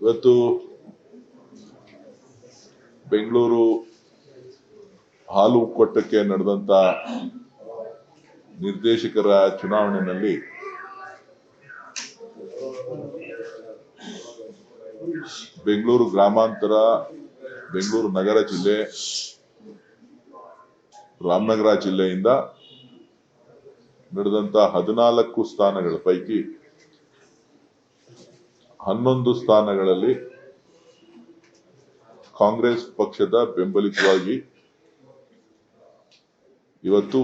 ಇವತ್ತು ಬೆಂಗಳೂರು ಹಾಲು ಒಕ್ಕೂಟಕ್ಕೆ ನಡೆದಂತ ನಿರ್ದೇಶಕರ ಚುನಾವಣೆಯಲ್ಲಿ ಬೆಂಗಳೂರು ಗ್ರಾಮಾಂತರ, ಬೆಂಗಳೂರು ನಗರ ಜಿಲ್ಲೆ, ರಾಮನಗರ ಜಿಲ್ಲೆಯಿಂದ ನಡೆದಂತ ಹದಿನಾಲ್ಕು ಸ್ಥಾನಗಳ ಪೈಕಿ ಹನ್ನೊಂದು ಸ್ಥಾನಗಳಲ್ಲಿ ಕಾಂಗ್ರೆಸ್ ಪಕ್ಷದ ಬೆಂಬಲಿತವಾಗಿ ಇವತ್ತು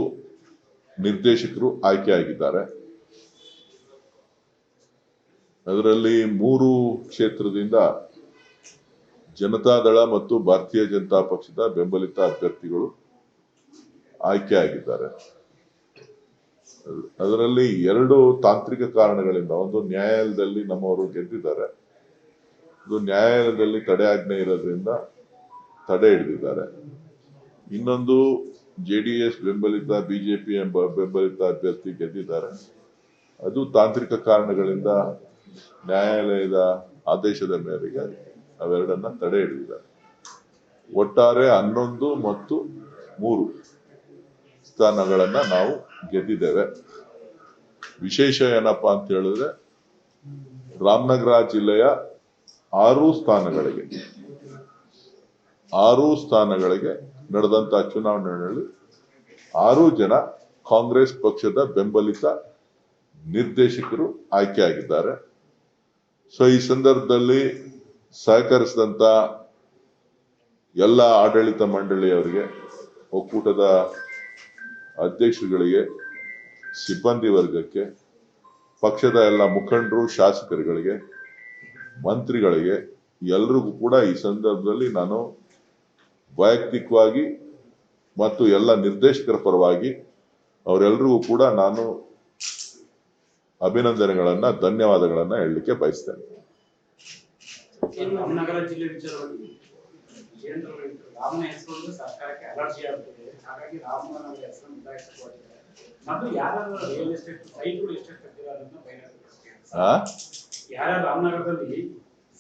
ನಿರ್ದೇಶಕರು ಆಯ್ಕೆಯಾಗಿದ್ದಾರೆ. ಅದರಲ್ಲಿ ಮೂರು ಕ್ಷೇತ್ರದಿಂದ ಜನತಾದಳ ಮತ್ತು ಭಾರತೀಯ ಜನತಾ ಪಕ್ಷದ ಬೆಂಬಲಿತ ಅಭ್ಯರ್ಥಿಗಳು ಆಯ್ಕೆಯಾಗಿದ್ದಾರೆ. ಅದರಲ್ಲಿ ಎರಡು ತಾಂತ್ರಿಕ ಕಾರಣಗಳಿಂದ, ಒಂದು ನ್ಯಾಯಾಲಯದಲ್ಲಿ ನಮ್ಮವರು ಗೆದ್ದಿದ್ದಾರೆ ಇದು ನ್ಯಾಯಾಲಯದಲ್ಲಿ ತಡೆ ಆಜ್ಞೆ ಇರೋದ್ರಿಂದ ತಡೆ ಹಿಡಿದಿದ್ದಾರೆ. ಇನ್ನೊಂದು, ಜೆ ಡಿ ಎಸ್ ಬೆಂಬಲಿತ ಬಿಜೆಪಿ ಎಂಬ ಬೆಂಬಲಿತ ಅಭ್ಯರ್ಥಿ ಗೆದ್ದಿದ್ದಾರೆ. ಅದು ತಾಂತ್ರಿಕ ಕಾರಣಗಳಿಂದ ನ್ಯಾಯಾಲಯದ ಆದೇಶದ ಮೇರೆಗೆ ಅವೆರಡನ್ನ ತಡೆ ಹಿಡಿದಿದ್ದಾರೆ. ಒಟ್ಟಾರೆ ಹನ್ನೊಂದು ಮತ್ತು ಮೂರು ಸ್ಥಾನಗಳನ್ನ ನಾವು ಗೆದ್ದಿದ್ದೇವೆ. ವಿಶೇಷ ಏನಪ್ಪಾ ಅಂತ ಹೇಳಿದ್ರೆ, ರಾಮನಗರ ಜಿಲ್ಲೆಯ ಆರು ಸ್ಥಾನಗಳಿಗೆ ಆರು ಸ್ಥಾನಗಳಿಗೆ ನಡೆದಂತ ಚುನಾವಣೆಯಲ್ಲಿ ಆರು ಜನ ಕಾಂಗ್ರೆಸ್ ಪಕ್ಷದ ಬೆಂಬಲಿತ ನಿರ್ದೇಶಕರು ಆಯ್ಕೆಯಾಗಿದ್ದಾರೆ ಸೊ ಈ ಸಂದರ್ಭದಲ್ಲಿ ಸಹಕರಿಸಿದಂತ ಎಲ್ಲ ಆಡಳಿತ ಮಂಡಳಿಯವರಿಗೆ ಒಕ್ಕೂಟದ ಅಧ್ಯಕ್ಷರುಗಳಿಗೆ ಸಿಬ್ಬಂದಿ ವರ್ಗಕ್ಕೆ, ಪಕ್ಷದ ಎಲ್ಲ ಮುಖಂಡರು, ಶಾಸಕರುಗಳಿಗೆ, ಮಂತ್ರಿಗಳಿಗೆ, ಎಲ್ರಿಗೂ ಕೂಡ ಈ ಸಂದರ್ಭದಲ್ಲಿ ನಾನು ವೈಯಕ್ತಿಕವಾಗಿ ಮತ್ತು ಎಲ್ಲ ನಿರ್ದೇಶಕರ ಪರವಾಗಿ ಅವರೆಲ್ಲರಿಗೂ ಕೂಡ ನಾನು ಅಭಿನಂದನೆಗಳನ್ನು, ಧನ್ಯವಾದಗಳನ್ನು ಹೇಳಲಿಕ್ಕೆ ಬಯಸ್ತೇನೆ. ಕೇಂದ್ರ ರಾಮನ ಹೆಸರು ಸರ್ಕಾರಕ್ಕೆ ಅಲರ್ಜಿ ಆಗ್ತದೆ ಹಾಗಾಗಿ ರಾಮನ ಹೆಸರನ್ನು ಬದಲಾಯಿಸಿಕೊಂಡಿದ್ದಾರೆ ಮತ್ತು ಯಾರಾದ್ರೂ ರಿಯಲ್ ಎಸ್ಟೇಟ್ ಸೈಟ್ಗಳು ಎಷ್ಟೆಷ್ಟು ಕಟ್ಟಿದ್ದಾರೆ ಅದನ್ನ ಬಹಿರಂಗಪಡಿಸ್ತೀವಿ ಯಾರು ರಾಮನಗರದಲ್ಲಿ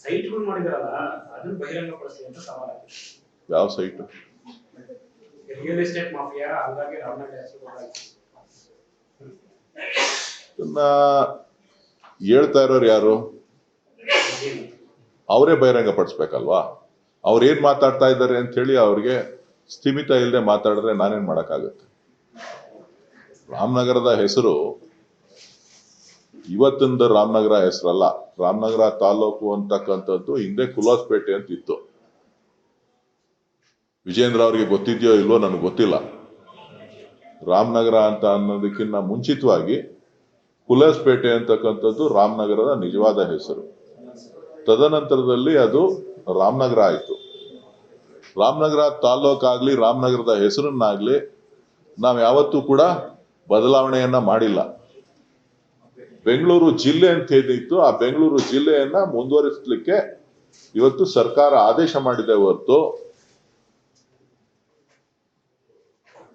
ಸೈಟ್ಗಳು ಮಾಡಿದಾರಲ್ಲ ಅದನ್ನ ಬಹಿರಂಗಪಡಿಸ್ತೀವಿ ಅಂತ ಸವಾಲಾಗಿದೆ ಯಾವ ಸೈಟ್? ರಿಯಲ್ ಎಸ್ಟೇಟ್ ಮಾಫಿಯಾ ಹಾಗಾಗಿ ರಾಮನಗರ ಹೆಸರು ಹೇಳ್ತಾ ಇರೋರು ಯಾರು? ಅವರೇ ಬಹಿರಂಗ ಪಡಿಸ್ಬೇಕಲ್ವಾ ಅವ್ರು ಏನ್ ಮಾತಾಡ್ತಾ ಇದ್ದಾರೆ ಅಂತ ಹೇಳಿ ಅವ್ರಿಗೆ ಸ್ಥಿಮಿತ ಇಲ್ಲದೆ ಮಾತಾಡಿದ್ರೆ ನಾನೇನ್ ಮಾಡಕ್ಕಾಗತ್ತೆ? ರಾಮನಗರದ ಹೆಸರು ಇವತ್ತಿಂದ ರಾಮನಗರ ಹೆಸರಲ್ಲ. ರಾಮನಗರ ತಾಲೂಕು ಅಂತಕ್ಕಂಥದ್ದು ಹಿಂದೆ ಕುಲಾಸ್ಪೇಟೆ ಅಂತ ಇತ್ತು ವಿಜೇಂದ್ರ ಅವ್ರಿಗೆ ಗೊತ್ತಿದೆಯೋ ಇಲ್ವೋ ನನಗೆ ಗೊತ್ತಿಲ್ಲ. ರಾಮನಗರ ಅಂತ ಅನ್ನೋದಕ್ಕಿಂತ ಮುಂಚಿತವಾಗಿ ಕುಲಾಸ್ಪೇಟೆ ಅಂತಕ್ಕಂಥದ್ದು ರಾಮನಗರದ ನಿಜವಾದ ಹೆಸರು. ತದನಂತರದಲ್ಲಿ ಅದು ರಾಮನಗರ ಆಯಿತು. ರಾಮನಗರ ತಾಲೂಕಾಗಲಿ ರಾಮನಗರದ ಹೆಸರನ್ನಾಗಲಿ ನಾವು ಯಾವತ್ತೂ ಕೂಡ ಬದಲಾವಣೆಯನ್ನ ಮಾಡಿಲ್ಲ. ಬೆಂಗಳೂರು ಜಿಲ್ಲೆ ಅಂತ ಏನಿತ್ತು ಆ ಬೆಂಗಳೂರು ಜಿಲ್ಲೆಯನ್ನ ಮುಂದುವರಿಸಲಿಕ್ಕೆ ಇವತ್ತು ಸರ್ಕಾರ ಆದೇಶ ಮಾಡಿದೆ ಹೊರತು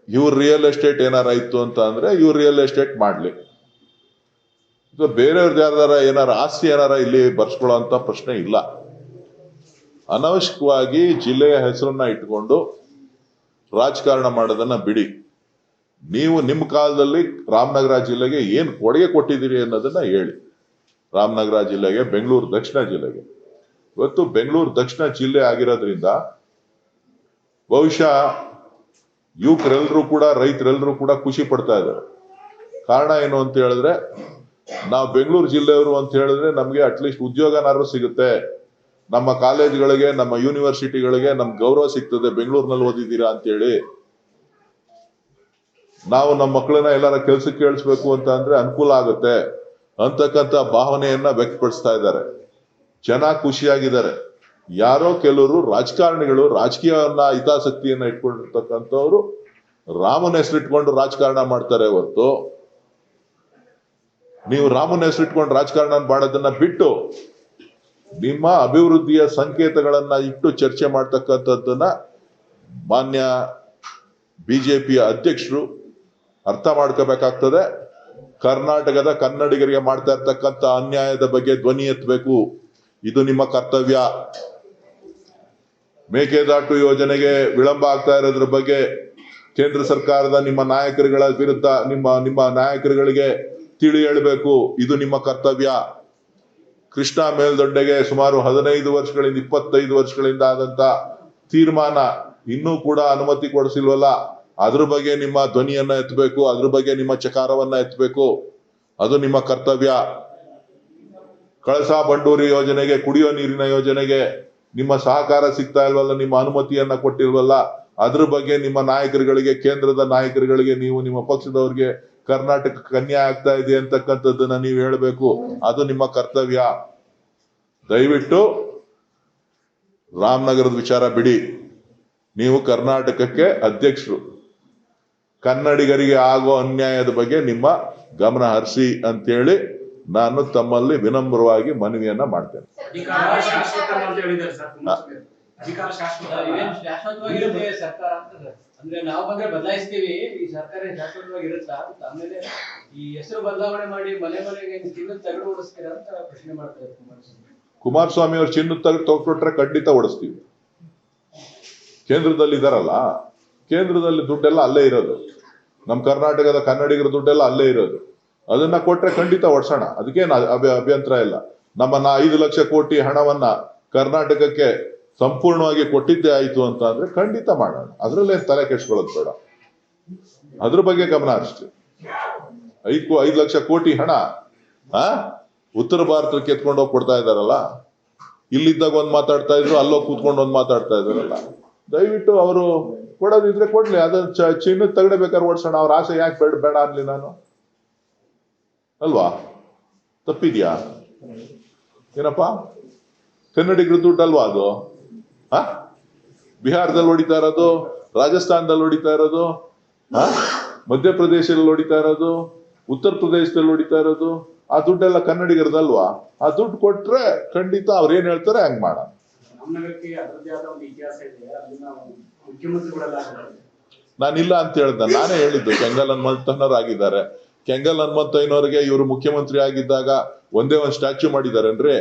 ಇವ್ರ ರಿಯಲ್ ಎಸ್ಟೇಟ್ ಏನಾರ ಇತ್ತು ಅಂತ ಅಂದ್ರೆ ಇವ್ರ ರಿಯಲ್ ಎಸ್ಟೇಟ್ ಮಾಡ್ಲಿ. ಬೇರೆಯವ್ರದ್ದು ಯಾರ್ದಾರ ಏನಾರ ಆಸ್ತಿ ಏನಾರ ಇಲ್ಲಿ ಬರ್ಸ್ಕೊಳ್ಳೋ ಅಂತ ಪ್ರಶ್ನೆ ಇಲ್ಲ. ಅನವಶ್ಯಕವಾಗಿ ಜಿಲ್ಲೆಯ ಹೆಸರನ್ನ ಇಟ್ಕೊಂಡು ರಾಜಕಾರಣ ಮಾಡೋದನ್ನ ಬಿಡಿ. ನೀವು ನಿಮ್ಮ ಕಾಲದಲ್ಲಿ ರಾಮನಗರ ಜಿಲ್ಲೆಗೆ ಏನು ಕೊಡುಗೆ ಕೊಟ್ಟಿದ್ದೀರಿ ಅನ್ನೋದನ್ನ ಹೇಳಿ. ರಾಮನಗರ ಜಿಲ್ಲೆಗೆ, ಬೆಂಗಳೂರು ದಕ್ಷಿಣ ಜಿಲ್ಲೆಗೆ. ಇವತ್ತು ಬೆಂಗಳೂರು ದಕ್ಷಿಣ ಜಿಲ್ಲೆ ಆಗಿರೋದ್ರಿಂದ ಬಹುಶಃ ಯುವಕರೆಲ್ಲರೂ ಕೂಡ, ರೈತರೆಲ್ಲರೂ ಕೂಡ ಖುಷಿ ಪಡ್ತಾ ಇದ್ದಾರೆ. ಕಾರಣ ಏನು ಅಂತ ಹೇಳಿದ್ರೆ, ನಾವು ಬೆಂಗಳೂರು ಜಿಲ್ಲೆಯವರು ಅಂತ ಹೇಳಿದ್ರೆ ನಮಗೆ ಅಟ್ಲೀಸ್ಟ್ ಉದ್ಯೋಗನಾದ್ರೂ ಸಿಗುತ್ತೆ. ನಮ್ಮ ಕಾಲೇಜ್ಗಳಿಗೆ, ನಮ್ಮ ಯೂನಿವರ್ಸಿಟಿಗಳಿಗೆ ನಮ್ ಗೌರವ ಸಿಗ್ತದೆ. ಬೆಂಗಳೂರಿನಲ್ಲಿ ಓದಿದ್ದೀರಾ ಅಂತೇಳಿ. ನಾವು ನಮ್ಮ ಮಕ್ಕಳನ್ನ ಎಲ್ಲಾರ ಕೆಲ್ಸಕ್ಕೆ ಕೇಳಿಸ್ಬೇಕು ಅಂತ ಅಂದ್ರೆ ಅನುಕೂಲ ಆಗುತ್ತೆ ಅಂತಕ್ಕಂತ ಭಾವನೆಯನ್ನ ವ್ಯಕ್ತಪಡಿಸ್ತಾ ಇದ್ದಾರೆ. ಜನ ಖುಷಿಯಾಗಿದ್ದಾರೆ. ಯಾರೋ ಕೆಲವರು ರಾಜಕಾರಣಿಗಳು ರಾಜಕೀಯವನ್ನ ಹಿತಾಸಕ್ತಿಯನ್ನ ಇಟ್ಕೊಂಡಿರ್ತಕ್ಕಂಥವ್ರು ರಾಮನ ಹೆಸರಿಟ್ಕೊಂಡು ರಾಜಕಾರಣ ಮಾಡ್ತಾರೆ ಹೊರತು. ನೀವು ರಾಮನ ಹೆಸರಿಟ್ಕೊಂಡು ರಾಜಕಾರಣ ಮಾಡೋದನ್ನ ಬಿಟ್ಟು ನಿಮ್ಮ ಅಭಿವೃದ್ಧಿಯ ಸಂಕೇತಗಳನ್ನ ಇಟ್ಟು ಚರ್ಚೆ ಮಾಡ್ತಕ್ಕಂಥದ್ದನ್ನ ಮಾನ್ಯ ಬಿಜೆಪಿಯ ಅಧ್ಯಕ್ಷರು ಅರ್ಥ ಮಾಡ್ಕೋಬೇಕಾಗ್ತದೆ. ಕರ್ನಾಟಕದ ಕನ್ನಡಿಗರಿಗೆ ಮಾಡ್ತಾ ಇರ್ತಕ್ಕಂಥ ಅನ್ಯಾಯದ ಬಗ್ಗೆ ಧ್ವನಿ ಎತ್ತಬೇಕು. ಇದು ನಿಮ್ಮ ಕರ್ತವ್ಯ. ಮೇಕೆದಾಟು ಯೋಜನೆಗೆ ವಿಳಂಬ ಆಗ್ತಾ ಇರೋದ್ರ ಬಗ್ಗೆ ಕೇಂದ್ರ ಸರ್ಕಾರದ ನಿಮ್ಮ ನಾಯಕರುಗಳ ವಿರುದ್ಧ ನಿಮ್ಮ ನಿಮ್ಮ ನಾಯಕರುಗಳಿಗೆ ತಿಳಿ ಹೇಳಬೇಕು. ಇದು ನಿಮ್ಮ ಕರ್ತವ್ಯ. ಕೃಷ್ಣ ಮೇಲ್ದೊಡ್ಡೆಗೆ ಸುಮಾರು ಹದಿನೈದು ವರ್ಷಗಳಿಂದ, ಇಪ್ಪತ್ತೈದು ವರ್ಷಗಳಿಂದ ಆದಂತ ತೀರ್ಮಾನ ಇನ್ನೂ ಕೂಡ ಅನುಮತಿ ಕೊಡಿಸಿಲ್ವಲ್ಲ? ಅದ್ರ ಬಗ್ಗೆ ನಿಮ್ಮ ಧ್ವನಿಯನ್ನ ಎತ್ತಬೇಕು, ಅದ್ರ ಬಗ್ಗೆ ನಿಮ್ಮ ಚಕಾರವನ್ನ ಎತ್ತಬೇಕು. ಅದು ನಿಮ್ಮ ಕರ್ತವ್ಯ. ಕಳಸಾ ಬಂಡೂರಿ ಯೋಜನೆಗೆ, ಕುಡಿಯೋ ನೀರಿನ ಯೋಜನೆಗೆ ನಿಮ್ಮ ಸಹಕಾರ ಸಿಗ್ತಾ ಇಲ್ವಲ್ಲ, ನಿಮ್ಮ ಅನುಮತಿಯನ್ನ ಕೊಟ್ಟಿಲ್ವಲ್ಲ? ಅದ್ರ ಬಗ್ಗೆ ನಿಮ್ಮ ನಾಯಕರುಗಳಿಗೆ, ಕೇಂದ್ರದ ನಾಯಕರುಗಳಿಗೆ, ನೀವು ನಿಮ್ಮ ಪಕ್ಷದವ್ರಿಗೆ ಕರ್ನಾಟಕ ಕನ್ಯಾ ಆಗ್ತಾ ಇದೆ ಅಂತಕ್ಕಂಥದ್ದನ್ನ ನೀವು ಹೇಳಬೇಕು. ಅದು ನಿಮ್ಮ ಕರ್ತವ್ಯ. ದಯವಿಟ್ಟು ರಾಮನಗರದ ವಿಚಾರ ಬಿಡಿ. ನೀವು ಕರ್ನಾಟಕಕ್ಕೆ ಅಧ್ಯಕ್ಷರು. ಕನ್ನಡಿಗರಿಗೆ ಆಗೋ ಅನ್ಯಾಯದ ಬಗ್ಗೆ ನಿಮ್ಮ ಗಮನ ಹರಿಸಿ ಅಂತೇಳಿ ನಾನು ತಮ್ಮಲ್ಲಿ ವಿನಮ್ರವಾಗಿ ಮನವಿಯನ್ನ ಮಾಡ್ತೇನೆ. ಸರ್ಕಾರ ಅಂತ ಅಂದ್ರೆ ನಾವು ಬಂದ್ರೆ ಬದಲಾಯಿಸ್ತೀವಿ. ಈ ಸರ್ಕಾರ ಶಾಶ್ವತವಾಗಿ ಇರುತ್ತಾ ಅಂತ. ಆಮೇಲೆ ಈ ಹೆಸರು ಬದಲಾವಣೆ ಮಾಡಿ ಮನೆ ಮನೆಗೆ ಚಿನ್ನದ ತಗಡು ಓಡಿಸ್ತೀರಾ ಅಂತ ಪ್ರಶ್ನೆ ಮಾಡ್ತಾರೆ ಕುಮಾರಸ್ವಾಮಿ. ಕುಮಾರಸ್ವಾಮಿ ಅವ್ರು ಚಿನ್ನದ ತಗಡು ತೊಗೊಟ್ರೆ ಖಂಡಿತ ಓಡಿಸ್ತೀವಿ. ಕೇಂದ್ರದಲ್ಲಿ ಇದಾರಲ್ಲ, ಕೇಂದ್ರದಲ್ಲಿ ದುಡ್ಡೆಲ್ಲ ಅಲ್ಲೇ ಇರೋದು. ನಮ್ಮ ಕರ್ನಾಟಕದ ಕನ್ನಡಿಗರ ದುಡ್ಡೆಲ್ಲ ಅಲ್ಲೇ ಇರೋದು. ಅದನ್ನ ಕೊಟ್ರೆ ಖಂಡಿತ ಹೊಡ್ಸೋಣ ಅದಕ್ಕೇನು ಅಭ್ಯ ಅಭ್ಯಂತರ ಇಲ್ಲ. ನಮ್ಮ ನಾ ಐದು ಲಕ್ಷ ಕೋಟಿ ಹಣವನ್ನ ಕರ್ನಾಟಕಕ್ಕೆ ಸಂಪೂರ್ಣವಾಗಿ ಕೊಟ್ಟಿದ್ದೇ ಆಯ್ತು ಅಂತ ಅಂದ್ರೆ ಖಂಡಿತ ಮಾಡೋಣ. ಅದ್ರಲ್ಲೇ ತಲೆ ಕೆಡ್ಸ್ಕೊಳ್ಳೋದು ಬೇಡ. ಅದ್ರ ಬಗ್ಗೆ ಗಮನ ಹರಿಸ್ತೀವಿ ಐದು ಐದು ಲಕ್ಷ ಕೋಟಿ ಹಣ, ಆ? ಉತ್ತರ ಭಾರತಕ್ಕೆ ಎತ್ಕೊಂಡು ಹೋಗಿ ಕೊಡ್ತಾ ಇದಾರಲ್ಲ ಇಲ್ಲಿದ್ದಾಗ ಒಂದ್ ಮಾತಾಡ್ತಾ ಇದ್ರು, ಅಲ್ಲೋಗಿ ಕೂತ್ಕೊಂಡು ಒಂದ್ ಮಾತಾಡ್ತಾ ಇದಾರಲ್ಲ ದಯವಿಟ್ಟು ಅವರು ಕೊಡೋದಿದ್ರೆ ಕೊಡ್ಲಿ ಅದ ಚಿನ್ನದ ತಗಡೆ ಬೇಕಾದ್ರೆ ಓಡಿಸೋಣ, ಅವ್ರ ಆಸೆ ಯಾಕೆ ಬೇಡ ಬೇಡ ಅನ್ಲಿ ನಾನು? ಅಲ್ವಾ? ತಪ್ಪಿದ್ಯಾ? ಏನಪ್ಪ? ಕನ್ನಡಿಗರ ದುಡ್ಡು ಅಲ್ವಾ ಅದು? ಆ ಬಿಹಾರದಲ್ಲಿ ಹೊಡಿತಾ ಇರೋದು ರಾಜಸ್ಥಾನದಲ್ಲಿ ಹೊಡಿತಾ ಇರೋದು ಆ ಮಧ್ಯಪ್ರದೇಶದಲ್ಲಿ ಹೊಡಿತಾ ಇರೋದು ಉತ್ತರ ಪ್ರದೇಶದಲ್ಲಿ ಹೊಡಿತಾ ಇರೋದು ಆ ದುಡ್ಡೆಲ್ಲ ಕನ್ನಡಿಗರದಲ್ವಾ? ಆ ದುಡ್ಡು ಕೊಟ್ರೆ ಖಂಡಿತ ಅವ್ರು ಏನ್ ಹೇಳ್ತಾರೆ ಹಂಗ್ ಮಾಡ. ನಾನಿಲ್ಲ ಅಂತ ಹೇಳ್ದ ನಾನೇ ಹೇಳಿದ್ದು ಕೆಂಗಲ್ ಹನುಮಂತನವ್ರು ಆಗಿದ್ದಾರೆ. ಕೆಂಗಲ್ ಹನುಮಂತಯ್ಯನವ್ರಿಗೆ ಇವರು ಮುಖ್ಯಮಂತ್ರಿ ಆಗಿದ್ದಾಗ ಒಂದೇ ಒಂದ್ ಸ್ಟ್ಯಾಚ್ಯೂ ಮಾಡಿದಾರೇನ್ರಿ?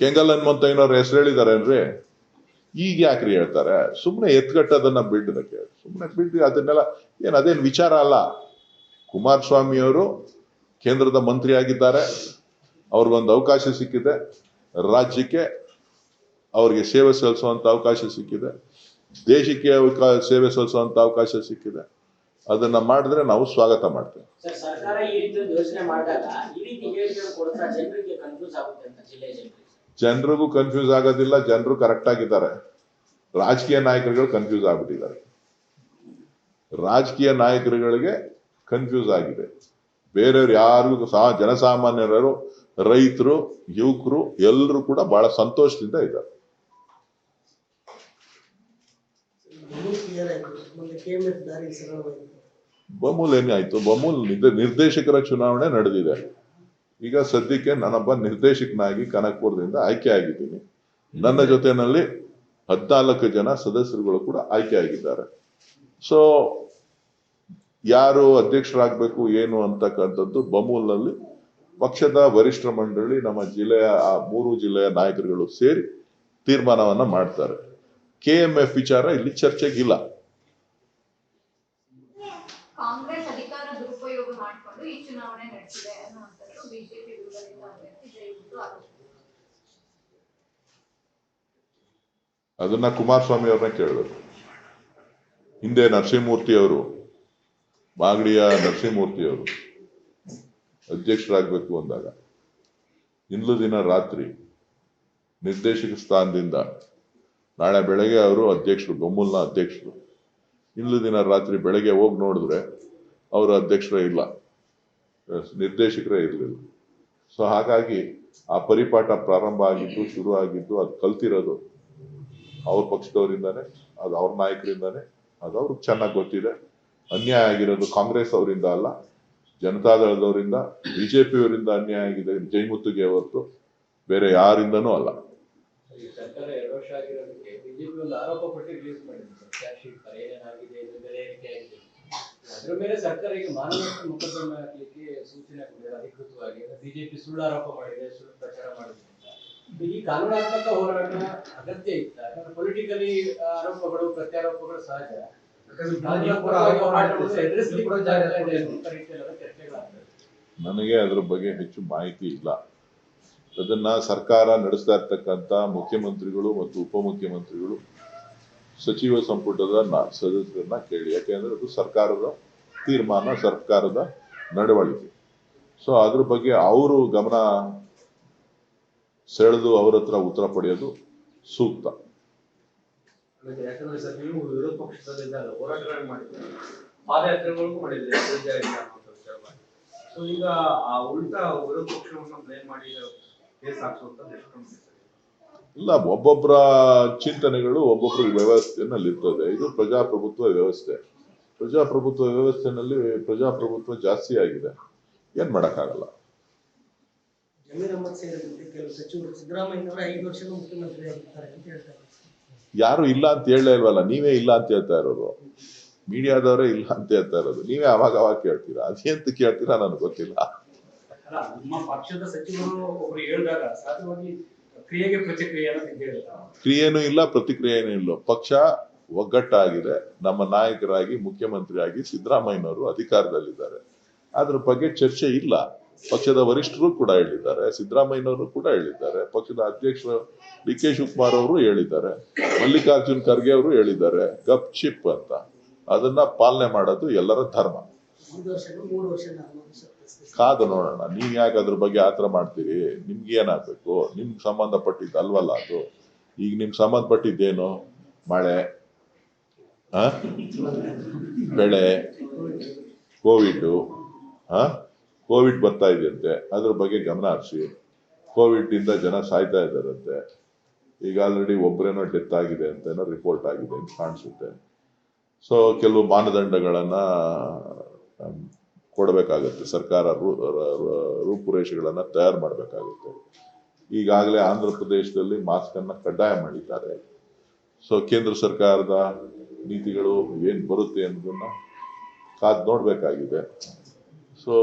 ಕೆಂಗಲ್ ಏನೋ ಹೆಸರು ಹೇಳಿದಾರೇನ್ರಿ? ಈಗ ಯಾಕ್ರಿ ಹೇಳ್ತಾರೆ? ಸುಮ್ಮನೆ ಎತ್ಕಟ್ಟದನ್ನ ಬಿಡ್ದಕ್ಕೆ ಸುಮ್ಮನೆ ಬಿಡ್ರಿ ಅದನ್ನೆಲ್ಲ ಏನ್ ಅದೇನ್ ವಿಚಾರ ಅಲ್ಲ. ಕುಮಾರಸ್ವಾಮಿ ಅವರು ಕೇಂದ್ರದ ಮಂತ್ರಿ ಆಗಿದ್ದಾರೆ. ಅವ್ರಿಗೊಂದು ಅವಕಾಶ ಸಿಕ್ಕಿದೆ. ರಾಜ್ಯಕ್ಕೆ ಅವ್ರಿಗೆ ಸೇವೆ ಸಲ್ಲಿಸುವಂತ ಅವಕಾಶ ಸಿಕ್ಕಿದೆ. ದೇಶಕ್ಕೆ ಸೇವೆ ಸಲ್ಲಿಸುವಂತ ಅವಕಾಶ ಸಿಕ್ಕಿದೆ. ಅದನ್ನ ಮಾಡಿದ್ರೆ ನಾವು ಸ್ವಾಗತ ಮಾಡ್ತೇವೆ. ಸರ್, ಸರ್ಕಾರ ಈ ರೀತಿ ಯೋಚನೆ ಮಾಡಿದಾಗ ಈ ರೀತಿ ಜನರಿಗೆ ಕನ್ಫ್ಯೂಸ್ ಆಗುತ್ತೆ ಅಂತ ಜಿಲ್ಲೆ ಜನರಿಗೆ ಕನ್ಫ್ಯೂಸ್ ಆಗೋದಿಲ್ಲ ಜನರು ಕರೆಕ್ಟ್ ಆಗಿದ್ದಾರೆ. ರಾಜಕೀಯ ನಾಯಕರುಗಳು ಕನ್ಫ್ಯೂಸ್ ಆಗ್ಬಿಟ್ಟಿದ್ದಾರೆ. ರಾಜಕೀಯ ನಾಯಕರುಗಳಿಗೆ ಕನ್ಫ್ಯೂಸ್ ಆಗಿದೆ. ಬೇರೆಯವ್ರು ಯಾರಿಗೂ ಸಹ ಜನಸಾಮಾನ್ಯರು ರೈತರು ಯುವಕರು ಎಲ್ಲರೂ ಕೂಡ ಬಹಳ ಸಂತೋಷದಿಂದ ಇದ್ದಾರೆ. ಬಮೂಲ್ ಏನಾಯ್ತು ಬಮೂಲ್ ನಿರ್ದೇಶಕರ ಚುನಾವಣೆ ನಡೆದಿದೆ. ಈಗ ಸದ್ಯಕ್ಕೆ ನಾನೊಬ್ಬ ನಿರ್ದೇಶಕನಾಗಿ ಕನಕಪುರದಿಂದ ಆಯ್ಕೆ ಆಗಿದ್ದೀನಿ. ನನ್ನ ಜೊತೆನಲ್ಲಿ ಹದಿನಾಲ್ಕು ಜನ ಸದಸ್ಯರುಗಳು ಕೂಡ ಆಯ್ಕೆ ಆಗಿದ್ದಾರೆ. ಸೊ ಯಾರು ಅಧ್ಯಕ್ಷರಾಗಬೇಕು, ಏನು ಅಂತಕ್ಕಂಥದ್ದು ಬಮೂಲ್ನಲ್ಲಿ ಪಕ್ಷದ ವರಿಷ್ಠ ಮಂಡಳಿ, ನಮ್ಮ ಜಿಲ್ಲೆಯ, ಆ ಮೂರು ಜಿಲ್ಲೆಯ ನಾಯಕರುಗಳು ಸೇರಿ ತೀರ್ಮಾನವನ್ನ ಮಾಡ್ತಾರೆ. ಕೆ ಎಂ ಎಫ್ ವಿಚಾರ ಇಲ್ಲಿ ಚರ್ಚೆಗಿಲ್ಲ ಕಾಂಗ್ರೆಸ್ ಅಧಿಕಾರ ದುರುಪಯೋಗ ಮಾಡಿಕೊಂಡು ಈ ಚುನಾವಣೆ ನಡೆಸಿದೆ ಅನ್ನುವಂಥದ್ದು ಬಿಜೆಪಿ ವಿರೋಧಿತ ಅಭ್ಯರ್ಥಿ ಜಯಗುರು ಆರೋಪ ಅದನ್ನ ಕುಮಾರಸ್ವಾಮಿ ಅವ್ರನ್ನ ಕೇಳಬೇಕು. ಹಿಂದೆ ನರಸಿಂಹಮೂರ್ತಿ ಅವರು, ಮಾಗಡಿಯ ನರಸಿಂಹಮೂರ್ತಿ ಅವರು ಅಧ್ಯಕ್ಷರಾಗಬೇಕು ಅಂದಾಗ ಇಂದು ದಿನ ರಾತ್ರಿ ನಿರ್ದೇಶಕ ಸ್ಥಾನದಿಂದ ನಾಳೆ ಬೆಳಗ್ಗೆ ಅವರು ಅಧ್ಯಕ್ಷರು ಬೊಮ್ಮಲ್ನ ಅಧ್ಯಕ್ಷರು. ಇಂದು ದಿನ ರಾತ್ರಿ ಬೆಳಗ್ಗೆ ಹೋಗಿ ನೋಡಿದ್ರೆ ಅವರು ಅಧ್ಯಕ್ಷರೇ ಇಲ್ಲ, ನಿರ್ದೇಶಕರೇ ಇರಲಿಲ್ಲ. ಸೊ ಹಾಗಾಗಿ ಆ ಪರಿಪಾಠ ಪ್ರಾರಂಭ ಆಗಿದ್ದು, ಶುರು ಆಗಿದ್ದು, ಅದು ಕಲ್ತಿರೋದು ಅವ್ರ ಪಕ್ಷದವರಿಂದಾನೆ, ಅದು ಅವ್ರ ನಾಯಕರಿಂದಾನೆ, ಅದು ಅವ್ರಿಗೆ ಚೆನ್ನಾಗಿ ಗೊತ್ತಿದೆ. ಅನ್ಯಾಯ ಆಗಿರೋದು ಕಾಂಗ್ರೆಸ್ ಅವರಿಂದ ಅಲ್ಲ ಜನತಾದಳದವರಿಂದ ಬಿಜೆಪಿಯವರಿಂದ ಅನ್ಯಾಯ ಆಗಿದೆ ಜೈಮುತ್ತುಗೆ ಹೊರತು, ಬೇರೆ ಯಾರಿಂದನೂ ಅಲ್ಲ. ಬಿಜೆಪಿ ಸುಳ್ಳು ಆರೋಪ ಮಾಡಿದೆ, ಸುಳ್ಳು ಪ್ರಚಾರ ಮಾಡಿದೆ. ಈ ಕಾನೂನಾತ್ಮಕ ಹೋರಾಟ ಅಗತ್ಯ ಇತ್ತ. ಯಾಕಂದ್ರೆ ಪೊಲಿಟಿಕಲಿ ಆರೋಪಗಳು ಪ್ರತ್ಯಾರೋಪಗಳು ಸಹಜ. ನನಗೆ ಅದ್ರ ಬಗ್ಗೆ ಹೆಚ್ಚು ಮಾಹಿತಿ ಇಲ್ಲ. ಅದನ್ನ ಸರ್ಕಾರ ನಡೆಸ್ತಾ ಇರ್ತಕ್ಕಂಥ ಮುಖ್ಯಮಂತ್ರಿಗಳು ಮತ್ತು ಉಪಮುಖ್ಯಮಂತ್ರಿಗಳು ಸಚಿವ ಸಂಪುಟದ ನ- ಸದಸ್ಯರನ್ನ ಕೇಳಿ. ಯಾಕೆಂದ್ರೆ ಅದು ಸರ್ಕಾರದ ತೀರ್ಮಾನ ಸರ್ಕಾರದ ನಡವಳಿಕೆ. ಸೊ ಅದ್ರ ಬಗ್ಗೆ ಅವರು ಗಮನ ಸೆಳೆದು ಅವರ ಹತ್ರ ಉತ್ತರ ಪಡೆಯೋದು ಸೂಕ್ತ. ಇಲ್ಲ ಒಬ್ಬೊಬ್ಬರ ಚಿಂತನೆಗಳು ಒಬ್ಬೊಬ್ಬರ ವ್ಯವಸ್ಥೆನಲ್ಲಿ ಇರ್ತದೆ ಇದು ಪ್ರಜಾಪ್ರಭುತ್ವ ವ್ಯವಸ್ಥೆ. ಪ್ರಜಾಪ್ರಭುತ್ವ ವ್ಯವಸ್ಥೆನಲ್ಲಿ ಪ್ರಜಾಪ್ರಭುತ್ವ ಜಾಸ್ತಿ ಆಗಿದೆ. ಏನ್ ಮಾಡಕ್ಕಾಗಲ್ಲ. ಜಮೀರ್ ಅಹಮದ್ ಸೇರಿದಂತೆ ಕೆಲವು ಸಚಿವರು ಸಿದ್ದರಾಮಯ್ಯನವರು ಐದು ವರ್ಷನೂ ಮುಖ್ಯಮಂತ್ರಿ ಆಗಿರ್ತಾರೆ ಅಂತ ಹೇಳ್ತಾರೆ ಯಾರು ಇಲ್ಲ ಅಂತ ಹೇಳಲೇ ಇಲ್ವಲ್ಲ ನೀವೇ ಇಲ್ಲ ಅಂತ ಹೇಳ್ತಾ ಇರೋದು. ಮೀಡಿಯಾದವರೇ ಇಲ್ಲ ಅಂತ ಹೇಳ್ತಾ ಇರೋದು. ನೀವೇ ಅವಾಗ ಅವಾಗ ಕೇಳ್ತೀರಾ? ಅದೇಂತ ಕೇಳ್ತೀರಾ ನನಗೆ ಗೊತ್ತಿಲ್ಲ. ನಮ್ಮ ಪಕ್ಷದ ಸಚಿವರು ಒಬ್ರು ಹೇಳಿದಾಗ ಸಹಜವಾಗಿ ಕ್ರಿಯೆಗೆ ಪ್ರತಿಕ್ರಿಯೆ ಕ್ರಿಯೆನೂ ಇಲ್ಲ ಪ್ರತಿಕ್ರಿಯೆನೂ ಇಲ್ಲ. ಪಕ್ಷ ಒಗ್ಗಟ್ಟಾಗಿದೆ. ನಮ್ಮ ನಾಯಕರಾಗಿ ಮುಖ್ಯಮಂತ್ರಿಯಾಗಿ ಸಿದ್ದರಾಮಯ್ಯನವರು ಅಧಿಕಾರದಲ್ಲಿದ್ದಾರೆ. ಅದ್ರ ಬಗ್ಗೆ ಚರ್ಚೆ ಇಲ್ಲ. ಪಕ್ಷದ ವರಿಷ್ಠರು ಕೂಡ ಹೇಳಿದ್ದಾರೆ, ಸಿದ್ದರಾಮಯ್ಯನವರು ಕೂಡ ಹೇಳಿದ್ದಾರೆ, ಪಕ್ಷದ ಅಧ್ಯಕ್ಷರು ಡಿ ಕೆ ಶಿವಕುಮಾರ್ ಅವರು ಹೇಳಿದ್ದಾರೆ, ಮಲ್ಲಿಕಾರ್ಜುನ್ ಖರ್ಗೆ ಅವರು ಹೇಳಿದ್ದಾರೆ, ಗಪ್ ಚಿಪ್ ಅಂತ. ಅದನ್ನ ಪಾಲನೆ ಮಾಡೋದು ಎಲ್ಲರ ಧರ್ಮ. ಕಾದು ನೋಡೋಣ ನೀವ್ ಯಾಕೆ ಅದ್ರ ಬಗ್ಗೆ ಆತರ ಮಾಡ್ತೀರಿ? ನಿಮ್ಗೆ ಏನಾಗ್ಬೇಕು? ನಿಮ್ಗೆ ಸಂಬಂಧಪಟ್ಟಿದ್ದು ಅಲ್ವಲ್ಲ ಅದು? ಈಗ ನಿಮ್ಗೆ ಸಂಬಂಧಪಟ್ಟಿದ್ದೇನು? ಮಳೆ ಬೆಳೆ, ಕೋವಿಡ್, ಆ? ಕೋವಿಡ್ ಬರ್ತಾ ಇದೆಯಂತೆ. ಅದ್ರ ಬಗ್ಗೆ ಗಮನ ಹರಿಸಿ. ಕೋವಿಡ್ ಇಂದ ಜನ ಸಾಯ್ತಾ ಇದ್ದಾರಂತೆ. ಈಗ ಆಲ್ರೆಡಿ ಒಬ್ಬರೇನೋ ಡೆತ್ ಆಗಿದೆ ಅಂತ ಏನೋ ರಿಪೋರ್ಟ್ ಆಗಿದೆ ಅಂತ ಕಾಣಿಸುತ್ತೆ. ಸೊ ಕೆಲವು ಮಾನದಂಡಗಳನ್ನು ಕೊಡಬೇಕಾಗತ್ತೆ. ಸರ್ಕಾರ ರೂಪುರೇಷೆಗಳನ್ನ ತಯಾರು ಮಾಡಬೇಕಾಗುತ್ತೆ. ಈಗಾಗಲೇ ಆಂಧ್ರ ಪ್ರದೇಶದಲ್ಲಿ ಮಾಸ್ಕ್ ಅನ್ನ ಕಡ್ಡಾಯ ಮಾಡಿದ್ದಾರೆ. ಸೊ ಕೇಂದ್ರ ಸರ್ಕಾರದ ನೀತಿಗಳು ಏನು ಬರುತ್ತೆ ಅನ್ನೋದನ್ನ ಕಾದು ನೋಡ್ಬೇಕಾಗಿದೆ. ಸೊ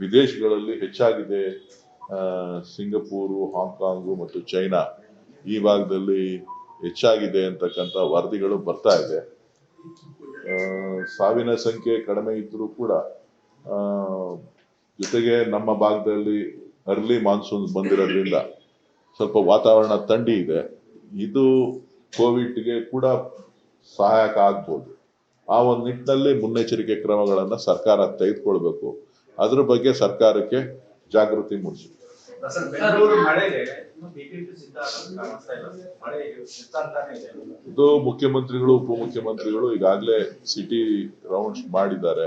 ವಿದೇಶಗಳಲ್ಲಿ ಹೆಚ್ಚಾಗಿದೆ ಸಿಂಗಪೂರು ಹಾಂಗ್ಕಾಂಗು ಮತ್ತು ಚೈನಾ. ಈ ಭಾಗದಲ್ಲಿ ಹೆಚ್ಚಾಗಿದೆ ಅಂತಕ್ಕಂಥ ವರದಿಗಳು ಬರ್ತಾ ಇದೆ. ಸಾವಿನ ಸಂಖ್ಯೆ ಕಡಿಮೆ ಇದ್ದರೂ ಕೂಡ ಜೊತೆಗೆ ನಮ್ಮ ಭಾಗದಲ್ಲಿ ಅರ್ಲಿ ಮಾನ್ಸೂನ್ ಬಂದಿರೋದ್ರಿಂದ ಸ್ವಲ್ಪ ವಾತಾವರಣ ತಂಡಿ ಇದೆ. ಇದು ಕೋವಿಡ್ಗೆ ಕೂಡ ಸಹಾಯಕ ಆಗ್ಬೋದು. ಆ ಒಂದು ನಿಟ್ಟಿನಲ್ಲಿ ಮುನ್ನೆಚ್ಚರಿಕೆ ಕ್ರಮಗಳನ್ನು ಸರ್ಕಾರ ತೆಗೆದುಕೊಳ್ಬೇಕು. ಅದ್ರ ಬಗ್ಗೆ ಸರ್ಕಾರಕ್ಕೆ ಜಾಗೃತಿ ಮೂಡಿಸಿ. ಇದು. ಮುಖ್ಯಮಂತ್ರಿಗಳು ಉಪಮುಖ್ಯಮಂತ್ರಿಗಳು ಈಗಾಗಲೇ ಸಿಟಿ ರೌಂಡ್ಸ್ ಮಾಡಿದ್ದಾರೆ.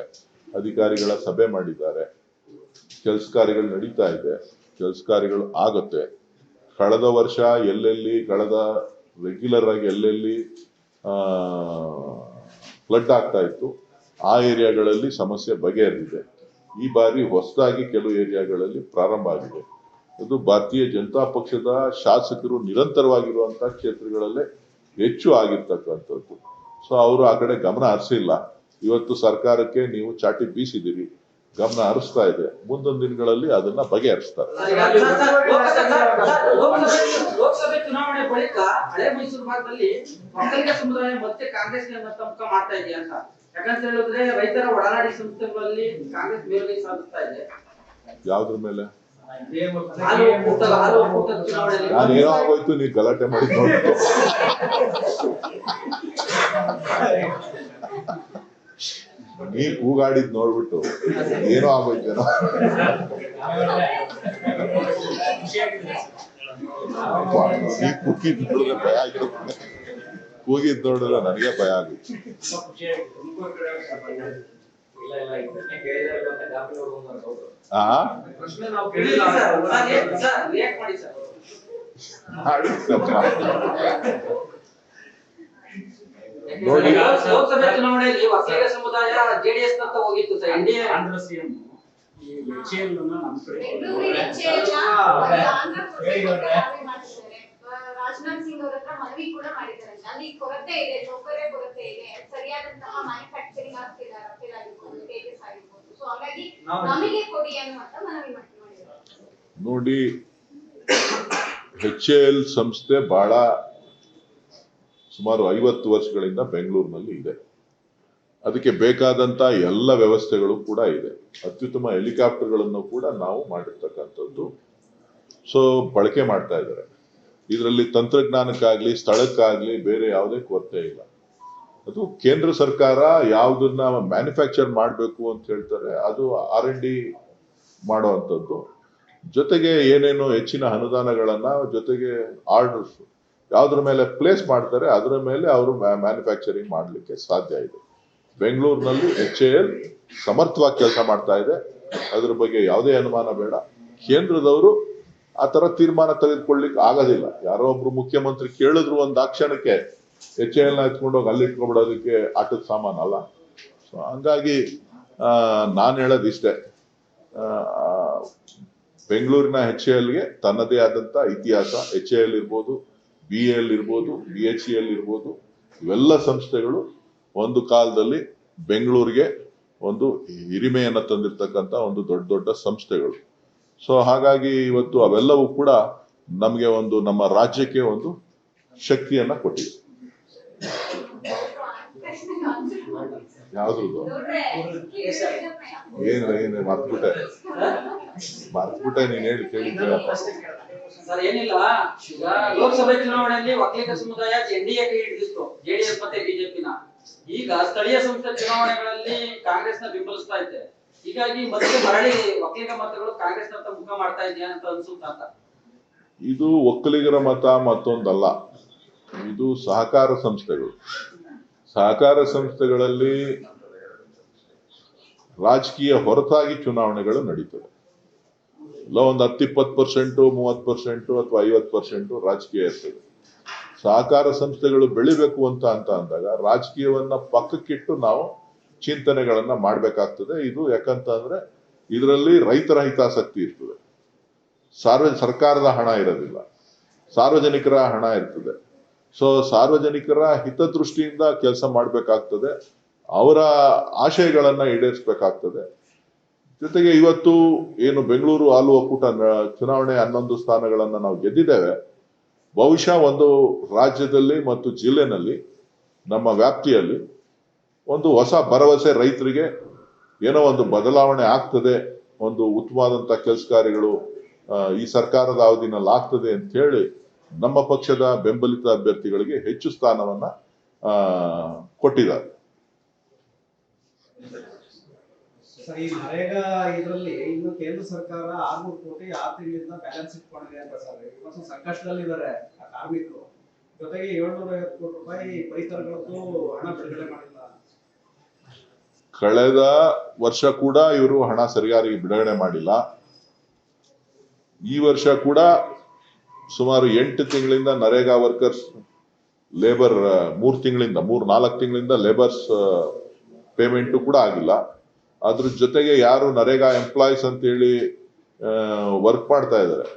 ಅಧಿಕಾರಿಗಳ ಸಭೆ ಮಾಡಿದ್ದಾರೆ. ಕೆಲಸ ಕಾರ್ಯಗಳು ನಡೀತಾ ಇದೆ. ಕೆಲಸ ಕಾರ್ಯಗಳು ಆಗುತ್ತೆ. ಕಳೆದ ವರ್ಷ ಎಲ್ಲೆಲ್ಲಿ ಕಳೆದ ರೆಗ್ಯುಲರ್ ಆಗಿ ಎಲ್ಲೆಲ್ಲಿ ಫ್ಲಡ್ ಆಗ್ತಾ ಇತ್ತು ಆ ಏರಿಯಾಗಳಲ್ಲಿ ಸಮಸ್ಯೆ ಬಗೆಹರಿದಿದೆ. ಈ ಬಾರಿ ಹೊಸದಾಗಿ ಕೆಲವು ಏರಿಯಾಗಳಲ್ಲಿ ಪ್ರಾರಂಭ ಆಗಿದೆ. ಅದು ಭಾರತೀಯ ಜನತಾ ಪಕ್ಷದ ಶಾಸಕರು ನಿರಂತರವಾಗಿರುವಂತಹ ಕ್ಷೇತ್ರಗಳಲ್ಲೇ ಹೆಚ್ಚು ಆಗಿರ್ತಕ್ಕಂಥದ್ದು. ಸೊ ಅವರು ಆ ಕಡೆ ಗಮನ ಹರಿಸಿಲ್ಲ. ಇವತ್ತು ಸರ್ಕಾರಕ್ಕೆ ನೀವು ಚಾಟಿ ಬೀಸಿದಿರಿ ಗಮನ ಹರಿಸ್ತಾ ಇದೆ. ಮುಂದೊಂದು ದಿನಗಳಲ್ಲಿ ಅದನ್ನ ಬಗೆಹರಿಸ್ತಾರೆ. ಮಾಡ್ತಾ ಇದೆಯಾ ಅಂತ. ಯಾಕಂತ ಹೇಳಿದ್ರೆ ರೈತರ ಒಡನಾಡಿ ಸಂಸ್ಥೆಗಳಲ್ಲಿ ಕಾಂಗ್ರೆಸ್ ಮೇಲುಗೈ ಸಾಧಿಸ್ತಾ ಇದೆ. ಯಾವ್ದ್ರ ಮೇಲೆ? ನಾನೇನೋ ಆಗೋಯ್ತು ನೀವು ಗಲಾಟೆ ಮಾಡಿ ನೀ ಕೂಗಾಡಿದ್ ನೋಡ್ಬಿಟ್ಟು ಏನೋ ಆಗೋಯ್ತೇನೋ ನೀ ಕುಕ್ಕಿದ್ ನೋಡಿದ್ರೆ ಭಯ ಆಗಿರುತ್ತೆ ಕೂಗಿದ್ ನೋಡಿದ್ರೆ ನನಗೆ ಭಯ ಆಗುತ್ತೆ. ಅಂತ ಲೋಕ- ಲೋಕಸಭೆ ಚುನಾವಣೆಯಲ್ಲಿ ವಕೀಲ ಸಮುದಾಯ ಜೆಡಿಎಸ್ ನತ್ತ ಹೋಗಿತ್ತು sir. N D A Andhra CM ಈ ಎಚ್ ಎಲ್ ನಮ್ಮ ಕಡೆ ಬೆಂಗಳೂರು ಹೆಚ್ಚೇ ಇಲ್ಲ, ಒಂದು ಆಂಧ್ರ ಪ್ರದೇಶ ಮನವಿ ಮಾಡಿದ್ದಾರೆ. ಆ, ರಾಜನಾಥ್ ಸಿಂಗ್ ಅವ್ರ ಹತ್ರ ಮನವಿ ಕೂಡ ಮಾಡಿದ್ದಾರೆ. ಅಲ್ಲಿ ಕೊರತೆ ಇದೆ ಸೌಕರ್ಯ ಕೊರತೆ ಇದೆ ಸರಿಯಾದಂತಹ ಮ್ಯಾನುಫ್ಯಾಕ್ಚರಿಂಗ್ ಆಗ್ತಿಲ್ಲ ರಫೇಲ್ ಆಗಿರ್ಬೋದು ತೇಜಸ್ ಆಗಿರ್ಬೋದು. ಸೊ ಹಾಗಾಗಿ ನಮಗೆ ಕೊಡಿ ಅನ್ನುವಂತ ಮನವಿ ಮಾಡಿ ಮಾಡಿದ್ದಾರೆ. ನೋಡಿ ಎಚ್ ಎ ಎಲ್ ಸಂಸ್ಥೆ ಬಹಳ ಸುಮಾರು ಐವತ್ತು ವರ್ಷಗಳಿಂದ ಬೆಂಗಳೂರಿನಲ್ಲಿ ಇದೆ. ಅದಕ್ಕೆ ಬೇಕಾದಂತ ಎಲ್ಲ ವ್ಯವಸ್ಥೆಗಳು ಕೂಡ ಇದೆ. ಅತ್ಯುತ್ತಮ ಹೆಲಿಕಾಪ್ಟರ್ಗಳನ್ನು ಕೂಡ ನಾವು ಮಾಡಿರ್ತಕ್ಕಂಥದ್ದು. ಸೊ ಬಳಕೆ ಮಾಡ್ತಾ ಇದ್ದಾರೆ. ಇದರಲ್ಲಿ ತಂತ್ರಜ್ಞಾನಕ್ಕಾಗ್ಲಿ, ಸ್ಥಳಕ್ಕಾಗ್ಲಿ ಬೇರೆ ಯಾವುದೇ ಕೊರತೆ ಇಲ್ಲ. ಅದು ಕೇಂದ್ರ ಸರ್ಕಾರ ಯಾವುದನ್ನ ಮ್ಯಾನುಫ್ಯಾಕ್ಚರ್ ಮಾಡಬೇಕು ಅಂತ ಹೇಳ್ತಾರೆ, ಅದು ಆರ್ ಎನ್ ಡಿ ಮಾಡುವಂಥದ್ದು ಜೊತೆಗೆ ಏನೇನು ಹೆಚ್ಚಿನ ಅನುದಾನಗಳನ್ನ ಜೊತೆಗೆ ಆರ್ಡರ್ಸ್ ಯಾವುದ್ರ ಮೇಲೆ ಪ್ಲೇಸ್ ಮಾಡ್ತಾರೆ, ಅದರ ಮೇಲೆ ಅವರು ಮ್ಯಾನುಫ್ಯಾಕ್ಚರಿಂಗ್ ಮಾಡಲಿಕ್ಕೆ ಸಾಧ್ಯ ಇದೆ. ಬೆಂಗಳೂರಿನಲ್ಲಿ ಎಚ್ ಎ ಎಲ್ ಸಮರ್ಥವಾಗಿ ಕೆಲಸ ಮಾಡ್ತಾ ಇದೆ. ಅದ್ರ ಬಗ್ಗೆ ಯಾವುದೇ ಅನುಮಾನ ಬೇಡ. ಕೇಂದ್ರದವರು ಆ ತರ ತೀರ್ಮಾನ ತೆಗೆದುಕೊಳ್ಳಿಕ್ಕೆ ಆಗೋದಿಲ್ಲ. ಯಾರೋ ಒಬ್ರು ಮುಖ್ಯಮಂತ್ರಿ ಕೇಳಿದ್ರು ಒಂದು ಅಕ್ಷಣಕ್ಕೆ ಕ್ಷಣಕ್ಕೆ ಎಚ್ ಎಲ್ನ ಎತ್ಕೊಂಡೋಗಿ ಅಲ್ಲಿ ಇಟ್ಕೊಂಡ್ಬಿಡೋದಕ್ಕೆ ಆಟದ ಸಾಮಾನ ಅಲ್ಲ. ಸೊ ಹಂಗಾಗಿ ನಾನು ಹೇಳೋದು ಇಷ್ಟೇ. ಬೆಂಗಳೂರಿನ ಎಚ್ ಎಲ್ಗೆ ತನ್ನದೇ ಆದಂತ ಇತಿಹಾಸ, ಎಚ್ ಎಲ್ ಇರ್ಬೋದು, ಬಿ ಎಲ್ ಇರ್ಬೋದು, ಬಿ ಎಚ್ ಎಲ್ ಇರ್ಬೋದು, ಇವೆಲ್ಲ ಸಂಸ್ಥೆಗಳು ಒಂದು ಕಾಲದಲ್ಲಿ ಬೆಂಗಳೂರಿಗೆ ಒಂದು ಹಿರಿಮೆಯನ್ನು ತಂದಿರ್ತಕ್ಕಂಥ ಒಂದು ದೊಡ್ಡ ದೊಡ್ಡ ಸಂಸ್ಥೆಗಳು. ಸೊ ಹಾಗಾಗಿ ಇವತ್ತು ಅವೆಲ್ಲವೂ ಕೂಡ ನಮಗೆ ಒಂದು ನಮ್ಮ ರಾಜ್ಯಕ್ಕೆ ಒಂದು ಶಕ್ತಿಯನ್ನ ಕೊಟ್ಟಿದೆ. ಯಾವ್ದು ಏನ್ರ ಏನ್ ಮರ್ತ್ಬಿಟ್ಟೆ. ಮರ್ತ್ಬಿಟ್ಟೆ, ನೀನ್ ಹೇಳಿ ಏನಿಲ್ಲ. ಲೋಕಸಭೆ ಚುನಾವಣೆಯಲ್ಲಿ ಒಕ್ಕಲಿಗ ಸಮುದಾಯ ಎನ್ಡಿಎ ಕೈ ಹಿಡಿದಿತ್ತು, ಜೆಡಿಎಸ್ ಮತ್ತೆ ಬಿಜೆಪಿನ. ಈಗ ಸ್ಥಳೀಯ ಸಂಸ್ಥೆ ಚುನಾವಣೆಗಳಲ್ಲಿ ಕಾಂಗ್ರೆಸ್ನ ಬೆಂಬಲಿಸ್ತಾ ಇದೆ ಹೀಗಾಗಿ ಮತ್ತೆ ಮರಳಿ ಮತಗಳು ಕಾಂಗ್ರೆಸ್ ಮುಖ ಮಾಡ್ತಾ ಇದೆಯಾ ಅಂತ ಅನ್ಸುತ್ತಾ ಅಂತ? ಇದು ಒಕ್ಕಲಿಗರ ಮತ ಮತ್ತೊಂದಲ್ಲ. ಇದು ಸಹಕಾರ ಸಂಸ್ಥೆಗಳು. ಸಹಕಾರ ಸಂಸ್ಥೆಗಳಲ್ಲಿ ರಾಜಕೀಯ ಹೊರತಾಗಿ ಚುನಾವಣೆಗಳು ನಡೀತವೆ. ಇಲ್ಲ, ಒಂದು ಹತ್ತಿಪ್ಪತ್ತು ಪರ್ಸೆಂಟು, ಮೂವತ್ತು ಪರ್ಸೆಂಟು ಅಥವಾ ಐವತ್ತು ಪರ್ಸೆಂಟು ರಾಜಕೀಯ ಇರ್ತದೆ. ಸಹಕಾರ ಸಂಸ್ಥೆಗಳು ಬೆಳಿಬೇಕು ಅಂತ ಅಂತ ಅಂದಾಗ ರಾಜಕೀಯವನ್ನ ಪಕ್ಕಕ್ಕಿಟ್ಟು ನಾವು ಚಿಂತನೆಗಳನ್ನ ಮಾಡಬೇಕಾಗ್ತದೆ. ಇದು ಯಾಕಂತ ಅಂದ್ರೆ ಇದರಲ್ಲಿ ರೈತರ ಹಿತಾಸಕ್ತಿ ಇರ್ತದೆ. ಸಾರ್ವ, ಸರ್ಕಾರದ ಹಣ ಇರೋದಿಲ್ಲ. ಸಾರ್ವಜನಿಕರ ಹಣ ಇರ್ತದೆ. ಸೊ ಸಾರ್ವಜನಿಕರ ಹಿತದೃಷ್ಟಿಯಿಂದ ಕೆಲಸ ಮಾಡಬೇಕಾಗ್ತದೆ. ಅವರ ಆಶಯಗಳನ್ನ ಈಡೇರಿಸಬೇಕಾಗ್ತದೆ. ಜೊತೆಗೆ ಇವತ್ತು ಏನು ಬೆಂಗಳೂರು ಹಾಲು ಒಕ್ಕೂಟ ಚುನಾವಣೆ ಹನ್ನೊಂದು ಸ್ಥಾನಗಳನ್ನು ನಾವು ಗೆದ್ದಿದ್ದೇವೆ. ಬಹುಶಃ ಒಂದು ರಾಜ್ಯದಲ್ಲಿ ಮತ್ತು ಜಿಲ್ಲೆನಲ್ಲಿ, ನಮ್ಮ ವ್ಯಾಪ್ತಿಯಲ್ಲಿ ಒಂದು ಹೊಸ ಭರವಸೆ ರೈತರಿಗೆ ಏನೋ ಒಂದು ಬದಲಾವಣೆ ಆಗ್ತದೆ, ಒಂದು ಉತ್ತಮವಾದಂತಹ ಕೆಲಸ ಕಾರ್ಯಗಳು ಈ ಸರ್ಕಾರದ ಅವಧಿನಲ್ಲಿ ಆಗ್ತದೆ ಅಂತ ಹೇಳಿ ನಮ್ಮ ಪಕ್ಷದ ಬೆಂಬಲಿತ ಅಭ್ಯರ್ಥಿಗಳಿಗೆ ಹೆಚ್ಚು ಸ್ಥಾನವನ್ನ ಕೊಟ್ಟಿದ್ದಾರೆ. ಜೊತೆಗೆ ಏಳ್ನೂರ ಐವತ್ತು ಕೋಟಿ ರೂಪಾಯಿ ಹಣ ಬಿಡುಗಡೆ ಮಾಡಿಲ್ಲ ಕಳೆದ ವರ್ಷ ಕೂಡ ಇವರು ಹಣ ಸರಿಯಾಗಿ ಬಿಡುಗಡೆ ಮಾಡಿಲ್ಲ. ಈ ವರ್ಷ ಕೂಡ ಸುಮಾರು ಎಂಟು ತಿಂಗಳಿಂದ ನರೇಗಾ ವರ್ಕರ್ಸ್ ಲೇಬರ್, ಮೂರು ತಿಂಗಳಿಂದ, ಮೂರು ನಾಲ್ಕು ತಿಂಗಳಿಂದ ಲೇಬರ್ಸ್ ಪೇಮೆಂಟು ಕೂಡ ಆಗಿಲ್ಲ. ಅದ್ರ ಜೊತೆಗೆ ಯಾರು ನರೇಗಾ ಎಂಪ್ಲಾಯೀಸ್ ಅಂತೇಳಿ ವರ್ಕ್ ಮಾಡ್ತಾ ಇದ್ದಾರೆ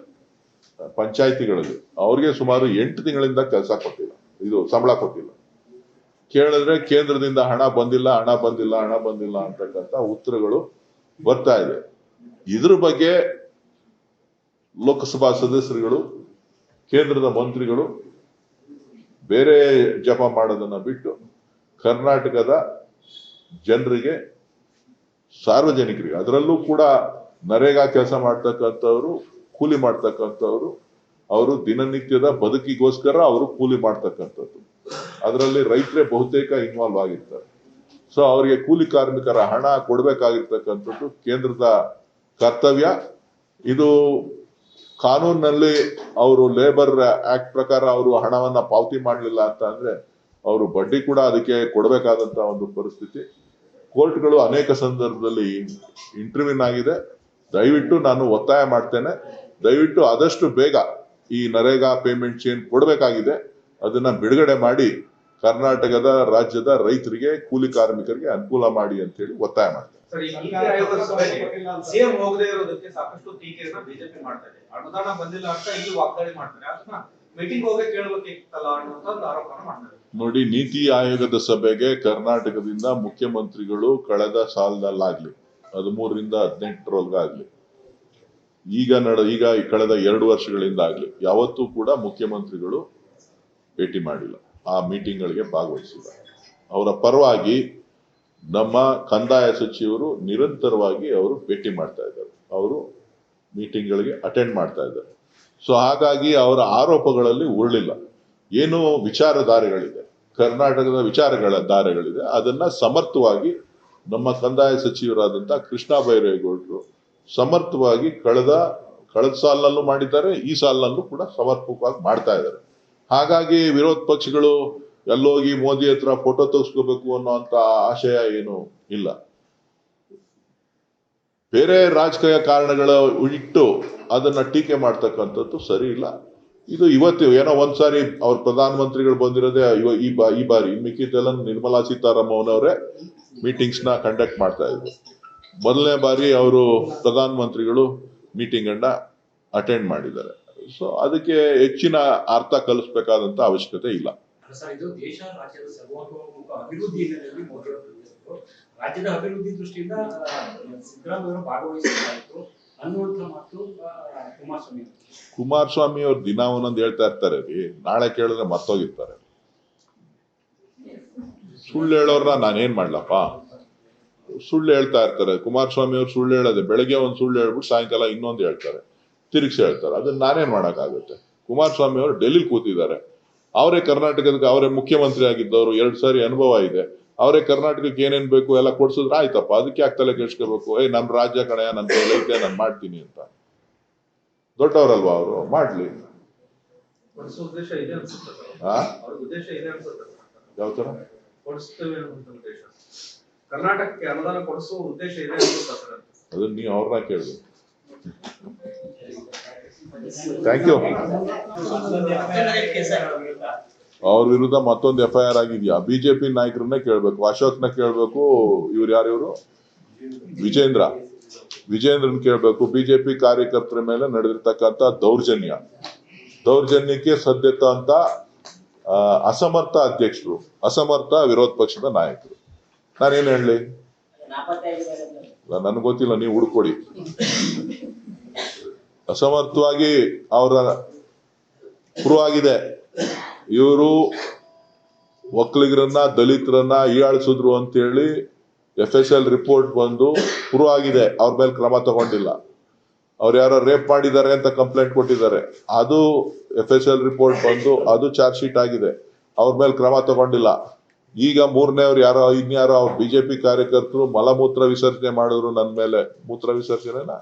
ಪಂಚಾಯಿತಿಗಳಲ್ಲಿ. ಅವ್ರಿಗೆ ಸುಮಾರು ಎಂಟು ತಿಂಗಳಿಂದ ಕೆಲಸ ಕೊಟ್ಟಿಲ್ಲ. ಇದು ಸಂಬಳ ಕೊಟ್ಟಿಲ್ಲ. ಕೇಳಿದ್ರೆ ಕೇಂದ್ರದಿಂದ ಹಣ ಬಂದಿಲ್ಲ ಹಣ ಬಂದಿಲ್ಲ ಹಣ ಬಂದಿಲ್ಲ ಅಂತಕ್ಕಂಥ ಉತ್ತರಗಳು ಬರ್ತಾ ಇದೆ. ಇದ್ರ ಬಗ್ಗೆ ಲೋಕಸಭಾ ಸದಸ್ಯರುಗಳು, ಕೇಂದ್ರದ ಮಂತ್ರಿಗಳು ಬೇರೆ ಜಪ ಮಾಡೋದನ್ನ ಬಿಟ್ಟು ಕರ್ನಾಟಕದ ಜನರಿಗೆ, ಸಾರ್ವಜನಿಕರಿಗೆ, ಅದರಲ್ಲೂ ಕೂಡ ನರೇಗಾ ಕೆಲಸ ಮಾಡ್ತಕ್ಕಂಥವ್ರು, ಕೂಲಿ ಮಾಡ್ತಕ್ಕಂಥವ್ರು, ಅವರು ದಿನನಿತ್ಯದ ಬದುಕಿಗೋಸ್ಕರ ಅವರು ಕೂಲಿ ಮಾಡ್ತಕ್ಕಂಥದ್ದು. ಅದರಲ್ಲಿ ರೈತರೇ ಬಹುತೇಕ ಇನ್ವಾಲ್ವ್ ಆಗಿರ್ತಾರೆ. ಸೊ ಅವರಿಗೆ ಕೂಲಿ ಕಾರ್ಮಿಕರ ಹಣ ಕೊಡಬೇಕಾಗಿರ್ತಕ್ಕಂಥದ್ದು ಕೇಂದ್ರದ ಕರ್ತವ್ಯ. ಇದು ಕಾನೂನಿನಲ್ಲಿ ಅವರು ಲೇಬರ್ ಆಕ್ಟ್ ಪ್ರಕಾರ ಅವರು ಹಣವನ್ನ ಪಾವತಿ ಮಾಡಲಿಲ್ಲ ಅಂತ ಅಂದ್ರೆ ಅವರು ಬಡ್ಡಿ ಕೂಡ ಅದಕ್ಕೆ ಕೊಡಬೇಕಾದಂತ ಒಂದು ಪರಿಸ್ಥಿತಿ. ಕೋರ್ಟ್ಗಳು ಅನೇಕ ಸಂದರ್ಭದಲ್ಲಿ ಇಂಟರ್ವ್ಯೂನ್ ಆಗಿದೆ. ದಯವಿಟ್ಟು ನಾನು ಒತ್ತಾಯ ಮಾಡ್ತೇನೆ. ದಯವಿಟ್ಟು ಆದಷ್ಟು ಬೇಗ ಈ ನರೇಗಾ ಪೇಮೆಂಟ್ ಚೇನ್ ಕೊಡಬೇಕಾಗಿದೆ. ಅದನ್ನ ಬಿಡುಗಡೆ ಮಾಡಿ ಕರ್ನಾಟಕದ ರಾಜ್ಯದ ರೈತರಿಗೆ ಕೂಲಿ ಕಾರ್ಮಿಕರಿಗೆ ಅನುಕೂಲ ಮಾಡಿ ಅಂತ ಹೇಳಿ ಒತ್ತಾಯ ಮಾಡ್ತಾರೆ. ನೋಡಿ ನೀತಿ ಆಯೋಗದ ಸಭೆಗೆ ಕರ್ನಾಟಕದಿಂದ ಮುಖ್ಯಮಂತ್ರಿಗಳು ಕಳೆದ ಸಾಲದಲ್ಲಾಗ್ಲಿ ಹದಿಮೂರರಿಂದ ಹದಿನೆಂಟರೊಳಗಾಗ್ಲಿ ಈಗ ನಡ ಈಗ ಕಳೆದ ಎರಡು ವರ್ಷಗಳಿಂದ ಆಗ್ಲಿ ಯಾವತ್ತೂ ಕೂಡ ಮುಖ್ಯಮಂತ್ರಿಗಳು ಭೇಟಿ ಮಾಡಿಲ್ಲ. ಆ ಮೀಟಿಂಗ್ಗಳಿಗೆ ಭಾಗವಹಿಸಿಲ್ಲ. ಅವರ ಪರವಾಗಿ ನಮ್ಮ ಕಂದಾಯ ಸಚಿವರು ನಿರಂತರವಾಗಿ ಅವರು ಭೇಟಿ ಮಾಡ್ತಾ ಇದ್ದಾರೆ. ಅವರು ಮೀಟಿಂಗ್ಗಳಿಗೆ ಅಟೆಂಡ್ ಮಾಡ್ತಾ ಇದ್ದಾರೆ. ಸೊ ಹಾಗಾಗಿ ಅವರ ಆರೋಪಗಳಲ್ಲಿ ಉರುಳಿಲ್ಲ. ಏನು ವಿಚಾರಧಾರೆಗಳಿದೆ. ಕರ್ನಾಟಕದ ವಿಚಾರಗಳ ದಾರೆಗಳಿದೆ ಅದನ್ನ ಸಮರ್ಥವಾಗಿ ನಮ್ಮ ಕಂದಾಯ ಸಚಿವರಾದಂಥ ಕೃಷ್ಣ ಬೈರೇಗೌಡರು ಸಮರ್ಥವಾಗಿ ಕಳೆದ ಕಳೆದ ಸಾಲಿನಲ್ಲೂ ಮಾಡಿದ್ದಾರೆ, ಈ ಸಾಲಿನಲ್ಲೂ ಕೂಡ ಸಮರ್ಪಕವಾಗಿ ಮಾಡ್ತಾ ಇದ್ದಾರೆ. ಹಾಗಾಗಿ ವಿರೋಧ ಪಕ್ಷಗಳು ಎಲ್ಲೋಗಿ ಮೋದಿ ಹತ್ರ ಫೋಟೋ ತೆಗೆಸ್ಕೋಬೇಕು ಅನ್ನೋಂಥ ಆಶಯ ಏನು ಇಲ್ಲ. ಬೇರೆ ರಾಜಕೀಯ ಕಾರಣಗಳ ಇಟ್ಟು ಅದನ್ನ ಟೀಕೆ ಮಾಡ್ತಕ್ಕಂಥದ್ದು ಸರಿ ಇಲ್ಲ. ಇದು ಇವತ್ತು ಏನೋ ಒಂದ್ಸಾರಿ ಅವ್ರ ಪ್ರಧಾನಮಂತ್ರಿಗಳು ಬಂದಿರೋದೇ ಈ ಬಾ ಈ ಬಾರಿ. ಮಿಕ್ಕಿದ್ದೆಲ್ಲ ನಿರ್ಮಲಾ ಸೀತಾರಾಮನ್ ಅವರೇ ಮೀಟಿಂಗ್ಸ್ನ ಕಂಡಕ್ಟ್ ಮಾಡ್ತಾ ಇದ್ರು. ಮೊದಲನೇ ಬಾರಿ ಅವರು ಪ್ರಧಾನಮಂತ್ರಿಗಳು ಮೀಟಿಂಗ್ ಅನ್ನ ಅಟೆಂಡ್ ಮಾಡಿದ್ದಾರೆ. ಸೊ ಅದಕ್ಕೆ ಹೆಚ್ಚಿನ ಅರ್ಥ ಕಲಿಸ್ಬೇಕಾದಂತ ಅವಶ್ಯಕತೆ ಇಲ್ಲ. ರಾಜ್ಯದ ಅಭಿವೃದ್ಧಿ ದೃಷ್ಟಿಯಿಂದ ಸಿದ್ದರಾಮಯ್ಯ ಕುಮಾರಸ್ವಾಮಿ ಅವರು. ಕುಮಾರಸ್ವಾಮಿ ಅವ್ರು ದಿನ ಒಂದೊಂದು ಹೇಳ್ತಾ ಇರ್ತಾರೆ ರೀ. ನಾಳೆ ಕೇಳಿದ್ರೆ ಮರ್ತೋಗಿರ್ತಾರೆ. ಸುಳ್ಳು ಹೇಳೋರ್ನ ನಾನೇನ್ ಮಾಡ್ಲಪ್ಪ? ಸುಳ್ಳು ಹೇಳ್ತಾ ಇರ್ತಾರೆ. ಕುಮಾರಸ್ವಾಮಿ ಅವ್ರು ಸುಳ್ಳು ಹೇಳೋದೆ ಬೆಳಗ್ಗೆ ಒಂದು ಸುಳ್ಳು ಹೇಳ್ಬಿಟ್ಟು ಸಾಯಂಕಾಲ ಇನ್ನೊಂದು ಹೇಳ್ತಾರೆ. ತಿರುಗಿಸಿ ಹೇಳ್ತಾರೆ. ಅದನ್ನ ನಾನೇನ್ ಮಾಡೋಕ್ಕಾಗುತ್ತೆ? ಕುಮಾರಸ್ವಾಮಿ ಅವರು ಡೆಲ್ಲಿ ಕೂತಿದ್ದಾರೆ. ಅವರೇ ಕರ್ನಾಟಕದ ಅವರೇ ಮುಖ್ಯಮಂತ್ರಿ ಆಗಿದ್ದವರು ಎರಡು ಸಾರಿ ಅನುಭವ ಇದೆ. ಅವರೇ ಕರ್ನಾಟಕಕ್ಕೆ ಏನೇನ್ ಬೇಕು ಎಲ್ಲ ಕೊಡ್ಸಿದ್ರೆ ಆಯ್ತಪ್ಪ ಅದಕ್ಕೆ ಯಾಕೆ ತಲೆ ಕೆಡ್ಸ್ಕೋಬೇಕು? ಏ ನಮ್ಮ ರಾಜ್ಯ ಕಣಯ ನನ್ನ ಐತೆ ನಾನು ಮಾಡ್ತೀನಿ ಅಂತ. ದೊಡ್ಡವರಲ್ವಾ ಅವರು? ಮಾಡ್ಲಿ. ಉದ್ದೇಶ ಯಾವ ತರ? ಕರ್ನಾಟಕಕ್ಕೆ ಅನುದಾನ ಕೊಡಿಸುವ ಇದೆ ಅದನ್ನ ನೀವು ಅವ್ರನ್ನ ಕೇಳ್ಬೇಕು. ಥ್ಯಾಂಕ್ ಯು ಅವ್ರ ವಿರುದ್ಧ ಮತ್ತೊಂದು ಎಫ್ ಐ ಆರ್ ಆಗಿದ್ಯಾ? ಬಿಜೆಪಿ ನಾಯಕರನ್ನ ಕೇಳ್ಬೇಕು. ಅಶೋಕ್ನ ಕೇಳಬೇಕು. ಇವ್ರು ಯಾರು ಇವರು? ವಿಜೇಂದ್ರ. ವಿಜೇಂದ್ರನ್ ಕೇಳಬೇಕು. ಬಿಜೆಪಿ ಕಾರ್ಯಕರ್ತರ ಮೇಲೆ ನಡೆದಿರ್ತಕ್ಕಂಥ ದೌರ್ಜನ್ಯ. ದೌರ್ಜನ್ಯಕ್ಕೆ ಸದ್ಯತ ಅಂತ ಅಸಮರ್ಥ ಅಧ್ಯಕ್ಷರು. ಅಸಮರ್ಥ ವಿರೋಧ ಪಕ್ಷದ ನಾಯಕರು. ನಾನೇನು ಹೇಳಲಿ? ನನಗೆ ಗೊತ್ತಿಲ್ಲ. ನೀವು ಹುಡ್ಕೊಡಿ. ಅಸಮರ್ಥವಾಗಿ ಅವರ ಪ್ರೂವ್ ಆಗಿದೆ ಇವರು ಒಕ್ಕಲಿಗರನ್ನ ದಲಿತರನ್ನ ಹೀಯಾಳಿಸಿದ್ರು ಅಂತೇಳಿ ಎಫ್ ಎಸ್ ಎಲ್ ರಿಪೋರ್ಟ್ ಬಂದು ಪ್ರೂವ್ ಆಗಿದೆ ಅವ್ರ ಮೇಲೆ ಕ್ರಮ ತಗೊಂಡಿಲ್ಲ. ಅವ್ರು ಯಾರೋ ರೇಪ್ ಮಾಡಿದ್ದಾರೆ ಅಂತ ಕಂಪ್ಲೇಂಟ್ ಕೊಟ್ಟಿದ್ದಾರೆ. ಅದು ಎಫ್ ಎಸ್ ಎಲ್ ರಿಪೋರ್ಟ್ ಬಂದು ಅದು ಚಾರ್ಜ್ ಶೀಟ್ ಆಗಿದೆ. ಅವ್ರ ಮೇಲೆ ಕ್ರಮ ತಗೊಂಡಿಲ್ಲ. ಈಗ ಮೂರನೇ ಅವ್ರು ಯಾರೋ, ಇನ್ಯಾರೋ ಅವ್ರು ಬಿಜೆಪಿ ಕಾರ್ಯಕರ್ತರು ಮಲಮೂತ್ರ ವಿಸರ್ಜನೆ ಮಾಡಿದ್ರು ನನ್ನ ಮೇಲೆ. ಮೂತ್ರ ವಿಸರ್ಜನೆನಾ?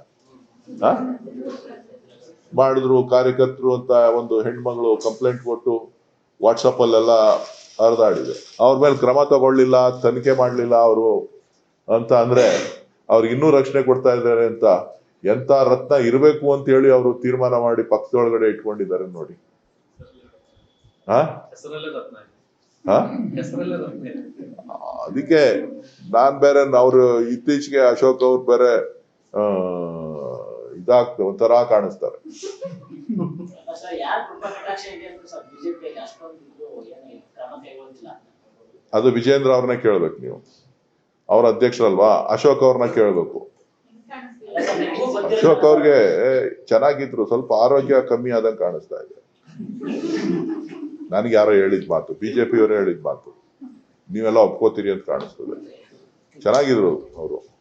ಮಾಡಿದ್ರು ಕಾರ್ಯಕರ್ತರು ಅಂತ ಒಂದು ಹೆಣ್ಮಗಳು ಕಂಪ್ಲೇಂಟ್ ಕೊಟ್ಟು ವಾಟ್ಸಪ್ ಅಲ್ಲೆಲ್ಲ ಹರಿದಾಡಿದೆ. ಅವ್ರ ಮೇಲೆ ಕ್ರಮ ತಗೊಳ್ಳಿಲ್ಲ ತನಿಖೆ ಮಾಡಲಿಲ್ಲ ಅವರು ಅಂತ ಅಂದ್ರೆ ಅವ್ರಿಗೆ ಇನ್ನೂ ರಕ್ಷಣೆ ಕೊಡ್ತಾ ಇದ್ದಾರೆ ಅಂತ ಎಂತ ರತ್ನ ಇರಬೇಕು ಅಂತ ಹೇಳಿ ಅವರು ತೀರ್ಮಾನ ಮಾಡಿ ಪಕ್ಷದೊಳಗಡೆ ಇಟ್ಕೊಂಡಿದ್ದಾರೆ ನೋಡಿ. ಅದಕ್ಕೆ ನಾನ್ ಬೇರೆ ಅವ್ರು ಇತ್ತೀಚೆಗೆ ಅಶೋಕ್ ಅವ್ರು ಬೇರೆ ಆ ಇದಾಗ್ತ ಒಂಥರ ಕಾಣಿಸ್ತಾರೆ. ಅದು ವಿಜೇಂದ್ರ ಅವ್ರನ್ನ ಕೇಳ್ಬೇಕು ನೀವು. ಅವ್ರ ಅಧ್ಯಕ್ಷರಲ್ವಾ? ಅಶೋಕ್ ಅವ್ರನ್ನ ಕೇಳ್ಬೇಕು. ಅಶೋಕ್ ಅವ್ರಿಗೆ ಚೆನ್ನಾಗಿದ್ರು ಸ್ವಲ್ಪ ಆರೋಗ್ಯ ಕಮ್ಮಿ ಆದಂಗೆ ಕಾಣಿಸ್ತಾ ಇದೆ. ನನಗೆ ಯಾರೋ ಹೇಳಿದ ಮಾತು ಬಿಜೆಪಿ ಅವರು ಹೇಳಿದ ಮಾತು. ನೀವೆಲ್ಲ ಒಪ್ಕೋತೀರಿ ಅಂತ ಕಾಣಿಸ್ತದೆ. ಚೆನ್ನಾಗಿದ್ರು ಅವರು.